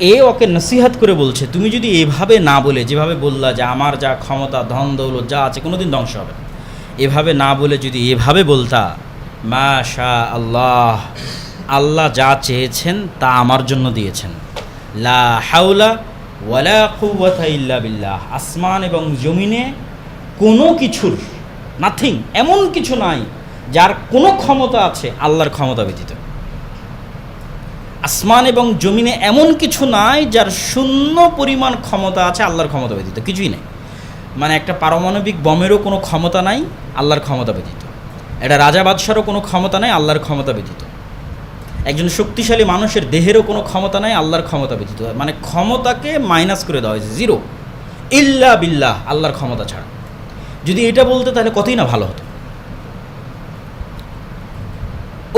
এ ওকে নসিহাত করে বলছে, তুমি যদি এভাবে না বলে, যেভাবে বললা যে আমার যা ক্ষমতা, ধন, দৌলত যা আছে কোনো দিন ধ্বংস হবে এভাবে না বলে যদি এভাবে বলতা মা শাহ আল্লাহ আল্লাহ যা চেয়েছেন তা আমার জন্য দিয়েছেন। লা হাউলা ওয়ালা কুওয়াতা ইল্লা বিল্লাহ। আসমান এবং জমিনে কোনো কিছুর নাথিং এমন কিছু নাই, যার কোনো ক্ষমতা আছে, আল্লাহর ক্ষমতা ব্যতীত। আসমান এবং জমিনে এমন কিছু নাই যার শূন্য পরিমাণ ক্ষমতা আছে আল্লাহর ক্ষমতা ব্যতীত, কিছুই নেই। মানে একটা পারমাণবিক বমেরও কোনো ক্ষমতা নাই, আল্লাহর ক্ষমতা ব্যতীত। একটা রাজা বাদশারও কোনো ক্ষমতা নাই, আল্লাহর ক্ষমতা ব্যতীত। একজন শক্তিশালী মানুষের দেহেরও কোনো ক্ষমতা নাই, আল্লাহর ক্ষমতা ব্যতীত। মানে ক্ষমতাকে মাইনাস করে দেওয়া হয়েছে জিরো ইল্লা বিল্লাহ, আল্লাহর ক্ষমতা ছাড়া। যদি এটা বলতে তাহলে কতই না ভালো হতো?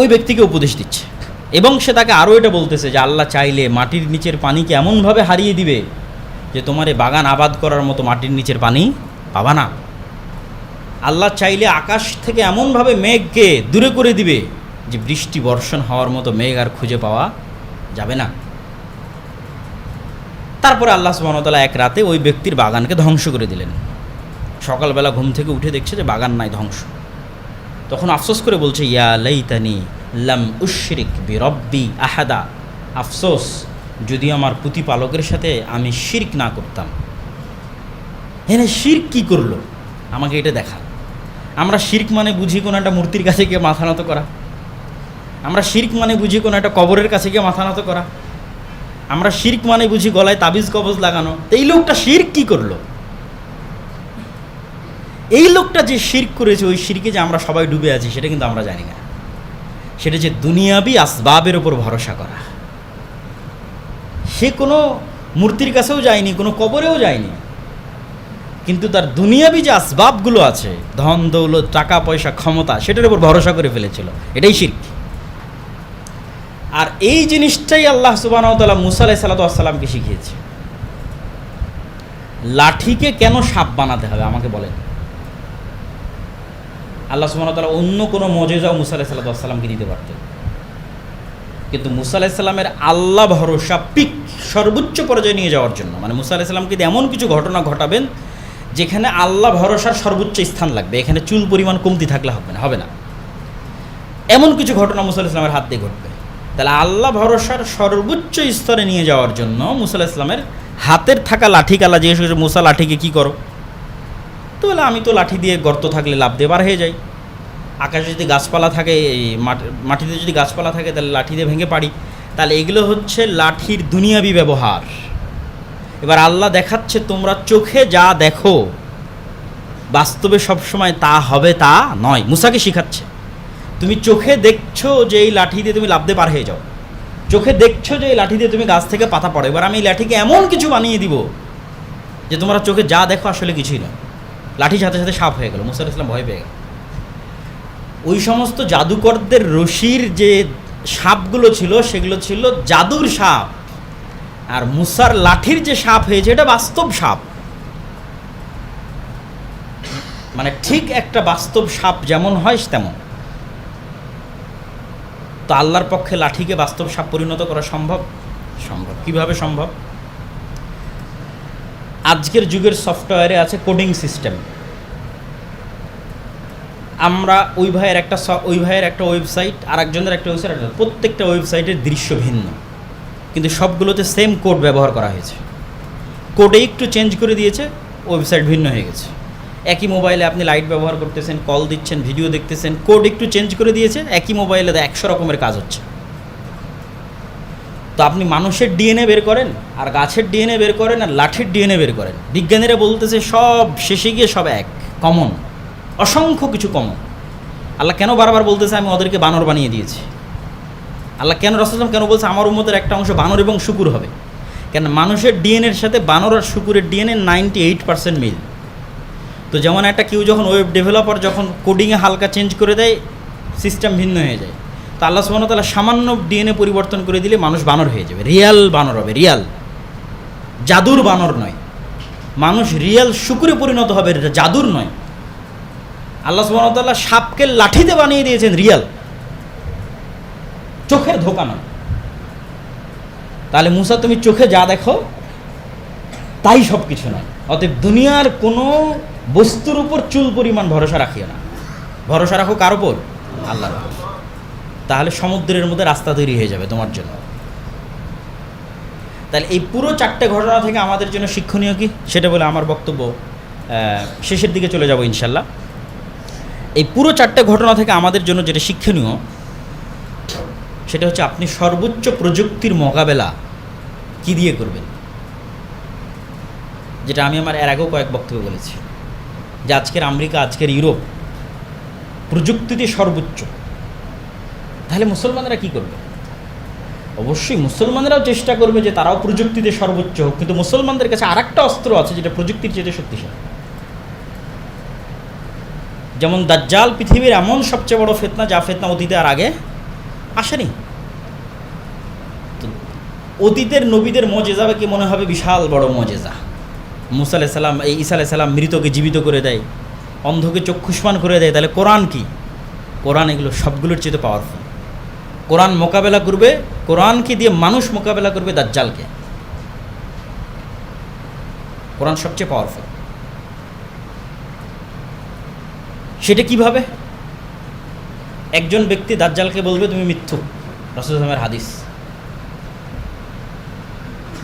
ওই ব্যক্তিকে উপদেশ দিচ্ছে। এবং সে তাকে আরও এটা বলতেছে যে, আল্লাহ চাইলে মাটির নিচের পানিকে এমনভাবে হারিয়ে দিবে যে, তোমার বাগান আবাদ করার মতো মাটির নিচের পানি পাবা না। আল্লাহ চাইলে আকাশ থেকে এমনভাবে মেঘকে দূরে করে দিবে যে, বৃষ্টি বর্ষণ হওয়ার মতো মেঘ আর খুঁজে পাওয়া যাবে না। তারপরে আল্লাহ সুবাহতাল্লাহ এক রাতে ওই ব্যক্তির বাগানকে ধ্বংস করে দিলেন। সকালবেলা ঘুম থেকে উঠে দেখছে যে, বাগান নাই ধ্বংস। তখন আফসোস করে বলছে, ইয়া লাইতানি লাম উশরিক বি রব্বি আহাদা। আফসোস, যদি আমার প্রতিপালকের সাথে আমি শির্ক না করতাম। হ্যাঁ শির্ক কি করল? আমাকে এটা দেখা। আমরা শির্ক মানে বুঝি কোনো একটা মূর্তির কাছে গিয়ে মাথা নত করা। আমরা শির্ক মানে বুঝি কোনো একটা কবরের কাছে গিয়ে মাথা নত করা। আমরা শির্ক মানে বুঝি গলায় তাবিজ কবজ লাগানো। এই লোকটা শির্ক কি করল? এই লোকটা যে শির্ক করেছে, ওই শিরকে যে আমরা সবাই ডুবে আছি, সেটা কিন্তু আমরা জানি না। সেটা যে দুনিয়াবি আসবাবের ওপর ভরসা করা। সে কোনো মূর্তির কাছেও যায়নি, কোনো কবরেও যায়নি। কিন্তু তার দুনিয়াবি যে আসবাবগুলো আছে, ধন, দৌলত, টাকা, পয়সা, ক্ষমতা, সেটার উপর ভরসা করে ফেলেছিল। এটাই শির্ক। আর এই জিনিসটাই আল্লাহ সুবাহতাল্লাহ মুসা আলাই সাল্লাতামকে শিখিয়েছে। লাঠিকে কেন সাপ বানাতে হবে আমাকে বলেন। আল্লাহ সুবাহতাল্লাহ অন্য কোনো মজেজাও মুসা আলাহ সাল্লাতামকে দিতে পারতেন। কিন্তু মুসা আলাহিসাল্লামের আল্লাহ ভরসা পিক সর্বোচ্চ পর্যায়ে নিয়ে যাওয়ার জন্য। মানে মুসা আলাহিসাল্লামকে এমন কিছু ঘটনা ঘটাবেন যেখানে আল্লাহ ভরসার সর্বোচ্চ স্থান লাগবে। এখানে চুল পরিমাণ কমতি থাকলে হবে না হবে না। এমন কিছু ঘটনা মুসা ইসলামের হাত দিয়ে ঘটবে। তাহলে আল্লাহ ভরসার সর্বোচ্চ স্তরে নিয়ে যাওয়ার জন্য মুসা ইসলামের হাতের থাকা লাঠি কালা মুসা লাঠিকে কী করো? তো বলে আমি তো লাঠি দিয়ে গর্ত থাকলে লাভ দিয়ে বার হয়ে যাই আকাশে যদি গাছপালা থাকে মাটিতে যদি গাছপালা থাকে, তাহলে লাঠি দিয়ে ভেঙে পারি তাহলে এগুলো হচ্ছে লাঠির দুনিয়াবি ব্যবহার। এবার আল্লাহ দেখাচ্ছে, তোমরা চোখে যা দেখো, বাস্তবে সবসময় তা হবে, তা নয়। মুসাকে শিখাচ্ছে, তুমি চোখে দেখছ যে এই লাঠি দিয়ে তুমি লাভ দিয়ে পার হয়ে যাও। চোখে দেখছ যে এই লাঠি দিয়ে তুমি গাছ থেকে পাতা পড়ো। এবার আমি এই লাঠিকে এমন কিছু বানিয়ে দিব যে তোমরা চোখে যা দেখো, আসলে কিছুই না লাঠির সাথে সাথে সাপ হয়ে গেল, মুসা ইসলাম ভয় পেয়ে গেল। ওই সমস্ত জাদুকরদের রশির যে সাপগুলো ছিল, সেগুলো ছিল জাদুর সাপ। আর মুসার লাঠির যে সাপ হয়েছে, এটা বাস্তব সাপ। মানে ঠিক একটা বাস্তব সাপ যেমন হয়, তেমন। তো আল্লাহর পক্ষে লাঠিকে বাস্তব সাপ পরিণত করা সম্ভব? সম্ভব। কীভাবে সম্ভব? আজকের যুগের সফটওয়্যারে আছে কোডিং সিস্টেম আমরা ওই ভাইয়ের একটা ওই ভাইয়ের একটা ওয়েবসাইট আর একজনের একটা ওয়েবসাইট প্রত্যেকটা ওয়েবসাইটের দৃশ্য ভিন্ন। কিন্তু সবগুলোতে সেম কোড ব্যবহার করা হয়েছে। কোডে একটু চেঞ্জ করে দিয়েছে ওয়েবসাইট ভিন্ন হয়ে গেছে। একই মোবাইলে আপনি লাইট ব্যবহার করতেছেন কল দিচ্ছেন ভিডিও দেখতেছেন কোড একটু চেঞ্জ করে দিয়েছে, একই মোবাইলে একশো রকমের কাজ হচ্ছে। তো আপনি মানুষের ডিএনএ বের করেন, আর গাছের ডিএনএ বের করেন, আর লাঠির ডিএনএ বের করেন। বিজ্ঞানীরা বলতেছে সব শেষে গিয়ে সব এক কমন অসংখ্য কিছু কমন আল্লাহ কেন বারবার বলতেছে আমি ওদেরকে বানর বানিয়ে দিয়েছি? আল্লাহ কেন রসলাম কেন বলছে আমার উম্মতের একটা অংশ বানর এবং শুকুর হবে? কেন মানুষের ডিএনএর সাথে বানর আর শুকুরের ডিএনএ নাইনটি এইট পার্সেন্ট মিল। তো যেমন একটা কেউ যখন ওয়েব ডেভেলপার যখন কোডিংয়ে হালকা চেঞ্জ করে দেয় সিস্টেম ভিন্ন হয়ে যায়। তো আল্লাহ সুবাহতাল্লাহ সামান্য ডিএনএ পরিবর্তন করে দিলে মানুষ বানর হয়ে যাবে। রিয়াল বানর হবে, রিয়াল। জাদুর বানর নয়। মানুষ রিয়াল শুকুরে পরিণত হবে জাদুর নয়। আল্লাহ সুবাহতাল্লাহ সাপকে লাঠিতে বানিয়ে দিয়েছেন, রিয়াল। চোখের ধোকা নয়। তাহলে মুসা, তুমি চোখে যা দেখো, তাই সব কিছু নয়। অতএব দুনিয়ার কোনো বস্তুর উপর চুল পরিমাণ ভরসা রাখিও না। ভরসা রাখো কার উপর? আল্লাহর উপর। তাহলে সমুদ্রের মধ্যে রাস্তা তৈরি হয়ে যাবে তোমার জন্য। তাহলে এই পুরো চারটে ঘটনা থেকে আমাদের জন্য শিক্ষণীয় কি? সেটা বলে আমার বক্তব্য শেষের দিকে চলে যাব ইনশাল্লাহ। এই পুরো চারটে ঘটনা থেকে আমাদের জন্য যেটা শিক্ষণীয়, সেটা হচ্ছে আপনি সর্বোচ্চ প্রযুক্তির মোকাবেলা কি দিয়ে করবেন? যেটা আমি আমার এর আগেও কয়েক বক্তব্য বলেছি। যে আজকের আমেরিকা, আজকের ইউরোপ প্রযুক্তিতে সর্বোচ্চ। তাহলে মুসলমানরা কি করবে? অবশ্যই মুসলমানরাও চেষ্টা করবে যে তারাও প্রযুক্তিতে সর্বোচ্চ হোক, কিন্তু মুসলমানদের কাছে আর একটা অস্ত্র আছে যেটা প্রযুক্তির চেয়ে শক্তিশালী। যেমন দাজ্জাল পৃথিবীর এমন সবচেয়ে বড় ফেতনা যা ফেতনা অতীতে আর আগে আসেনি। অতীতের নবীদের মজেজাবে কি মনে হবে? বিশাল বড় মজেজা। মুসা আলাইসাল্লাম এই ঈসা আলাইসাল্লাম মৃতকে জীবিত করে দেয়, অন্ধকে চক্ষুষ্মান করে দেয়। তাহলে কোরআন কি? কোরআন এগুলো সবগুলোর চেয়ে পাওয়ারফুল কোরআন মোকাবেলা করবে, কোরআনকে দিয়ে মানুষ মোকাবেলা করবে দাজ্জালকে। কোরআন সবচেয়ে পাওয়ারফুল সেটা কীভাবে? একজন ব্যক্তি দাজ্জালকে বলবে, তুমি মিথ্যু। রসুলের হাদিস।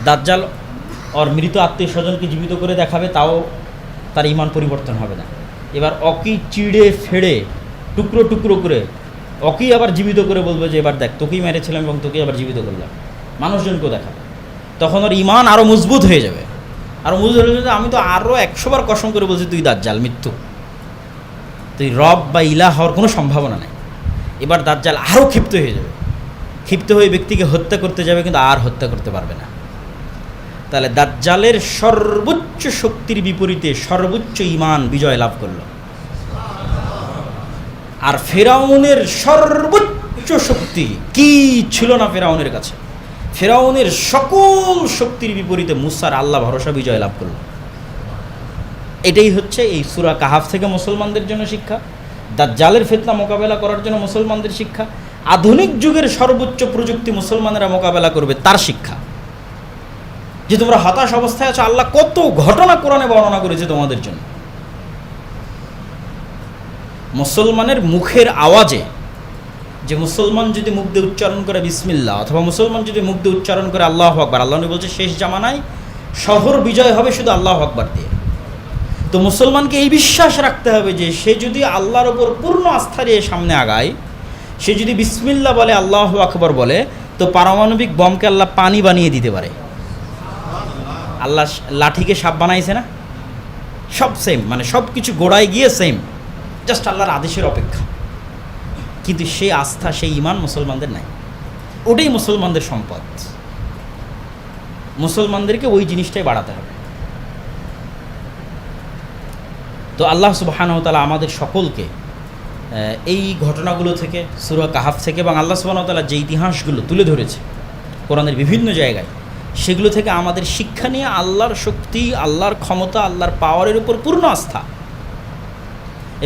দাজ্জাল ওর মৃত আত্মীয় স্বজনকে জীবিত করে দেখাবে, তাও তার ইমান পরিবর্তন হবে না। এবার অকি চিড়ে ফেড়ে টুকরো টুকরো করে অকি আবার জীবিত করে বলবে যে, এবার দেখ, তোকেই মেরেছিলাম এবং তোকেই আবার জীবিত করলাম। মানুষজনকেও দেখাবে তখন ওর ইমান আরও মজবুত হয়ে যাবে। আরও মজবুত হয়ে যাবে আমি তো আরও একশোবার কসম করে বলছি, তুই দাজ্জাল, মৃত্যু। তুই রব বা ইলা হওয়ার কোনো সম্ভাবনা নেই। এবার দাজ্জাল আরও ক্ষিপ্ত হয়ে যাবে। ক্ষিপ্ত হয়ে ব্যক্তিকে হত্যা করতে যাবে, কিন্তু আর হত্যা করতে পারবে না। তাহলে দাজ্জালের সর্বোচ্চ শক্তির বিপরীতে সর্বোচ্চ ইমান বিজয় লাভ করল। আর ফেরাউনের সর্বোচ্চ শক্তি কি ছিল না ফেরাউনের কাছে? ফেরাউনের সকল শক্তির বিপরীতে মুসার আল্লাহ ভরসা বিজয় লাভ করল। এটাই হচ্ছে এই সুরা কাহাফ থেকে মুসলমানদের জন্য শিক্ষা, দাজ্জালের ফেতনা মোকাবেলা করার জন্য মুসলমানদের শিক্ষা, আধুনিক যুগের সর্বোচ্চ প্রযুক্তি মুসলমানেরা মোকাবেলা করবে তার শিক্ষা। যে তোমরা হতাশ অবস্থায় আছো, আল্লাহ কত ঘটনা কোরআনে বর্ণনা করেছে তোমাদের জন্য। মুসলমানের মুখের আওয়াজে, যে মুসলমান যদি মুখ দিয়ে উচ্চারণ করে বিসমিল্লা অথবা মুসলমান যদি মুখ দিয়ে উচ্চারণ করে আল্লাহ আকবার, আল্লাহ নবী বলছে শেষ জামানায় শহর বিজয় হবে শুধু আল্লাহ আকবার দিয়ে। তো মুসলমানকে এই বিশ্বাস রাখতে হবে যে সে যদি আল্লাহর ওপর পূর্ণ আস্থা দিয়ে সামনে আগায়, সে যদি বিসমিল্লা বলে, আল্লাহ আকবর বলে, তো পারমাণবিক বমকে আল্লাহ পানি বানিয়ে দিতে পারে। আল্লাহ লাঠিকে সাপ বানাইছে না? সব সেম মানে সব কিছু গোড়ায় গিয়ে সেম জাস্ট আল্লাহর আদেশের অপেক্ষা। কিন্তু সেই আস্থা, সেই ইমান মুসলমানদের নাই। ওটাই মুসলমানদের সম্পদ। মুসলমানদেরকে ওই জিনিসটাই বাড়াতে হবে। তো আল্লাহ সুবাহানতালা আমাদের সকলকে এই ঘটনাগুলো থেকে, সুরা কাহাফ থেকে এবং আল্লাহ সুবাহতালা যে ইতিহাসগুলো তুলে ধরেছে কোরআনের বিভিন্ন জায়গায়, সেগুলো থেকে আমাদের শিক্ষা নিয়ে আল্লাহর শক্তি, আল্লাহর ক্ষমতা, আল্লাহর পাওয়ারের উপর পূর্ণ আস্থা।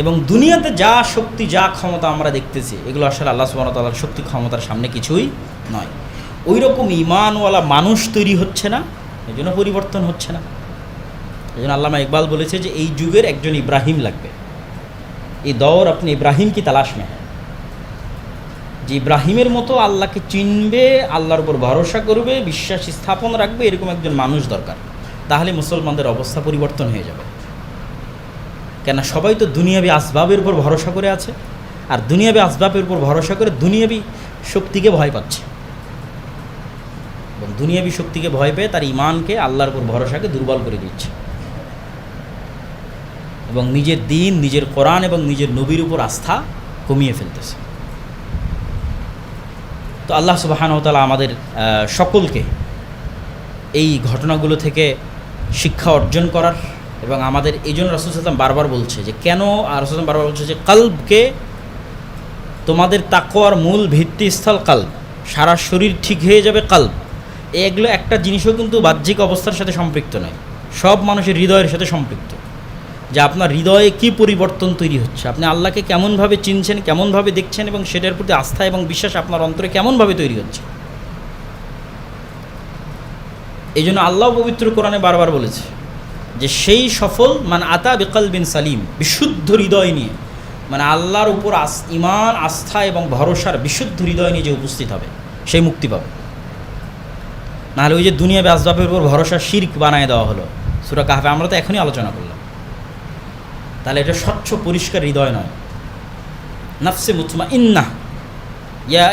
এবং দুনিয়াতে যা শক্তি, যা ক্ষমতা আমরা দেখতেছি, এগুলো আসলে আল্লাহ সুবাহতাল্লাহর শক্তি, ক্ষমতার সামনে কিছুই নয়। ওই রকম ইমানওয়ালা মানুষ তৈরি হচ্ছে না এই জন্য পরিবর্তন হচ্ছে না। এই জন্য আল্লামা ইকবাল বলেছে যে, এই যুগের একজন ইব্রাহিম লাগবে। এই দৌর আপনি ইব্রাহিম কি তালাশ মে যে ইব্রাহিমের মতো আল্লাহকে চিনবে, আল্লাহর উপর ভরসা করবে, বিশ্বাস স্থাপন রাখবে, এরকম একজন মানুষ দরকার। তাহলে মুসলমানদের অবস্থা পরিবর্তন হয়ে যাবে। কেন সবাই তো দুনিয়াবি আসবাবের উপর ভরসা করে আছে, আর দুনিয়াবি আসবাবের উপর ভরসা করে দুনিয়াবি শক্তিকে ভয় পাচ্ছে। এবং দুনিয়াবি শক্তিকে ভয় পেয়ে তার ইমানকে আল্লাহর উপর ভরসাকে দুর্বল করে দিচ্ছে। এবং নিজের দিন, নিজের কোরআন এবং নিজের নবীর উপর আস্থা কমিয়ে ফেলতেছে। তো আল্লাহ সুবাহানতালা আমাদের সকলকে এই ঘটনাগুলো থেকে শিক্ষা অর্জন করার এবং আমাদের এই জন্য রসুল বারবার বলছে যে, কেন রসুল বারবার বলছে যে, কাল্বকে তোমাদের তাকোয়ার মূল ভিত্তিস্থল কাল্ব। সারা শরীর ঠিক হয়ে যাবে কাল্ব। এগুলো একটা জিনিসও কিন্তু বাহ্যিক অবস্থার সাথে সম্পৃক্ত নয়। সব মানুষের হৃদয়ের সাথে সম্পৃক্ত। যে আপনার হৃদয়ে কী পরিবর্তন তৈরি হচ্ছে, আপনি আল্লাহকে কেমনভাবে চিনছেন, কেমনভাবে দেখছেন এবং সেটার প্রতি আস্থা এবং বিশ্বাস আপনার অন্তরে কেমনভাবে তৈরি হচ্ছে? এই জন্য আল্লাহ পবিত্র কোরআনে বারবার বলেছে যে সেই সফল মানে আতা বিকাল বিন সালিম, বিশুদ্ধ হৃদয় নিয়ে। মানে আল্লাহর উপর আস ইমান আস্থা এবং ভরসার বিশুদ্ধ হৃদয় নিয়ে যে উপস্থিত হবে, সেই মুক্তি পাবে। নাহলে ওই যে দুনিয়া ব্যাসবাপের উপর ভরসা শির্ক বানায় দেওয়া হলো। সুরা কাহাবে আমরা তো এখনই আলোচনা করলাম। তাহলে এটা স্বচ্ছ, পরিষ্কার হৃদয় নয়। নাফসে মুতমা ইন্না ইয়া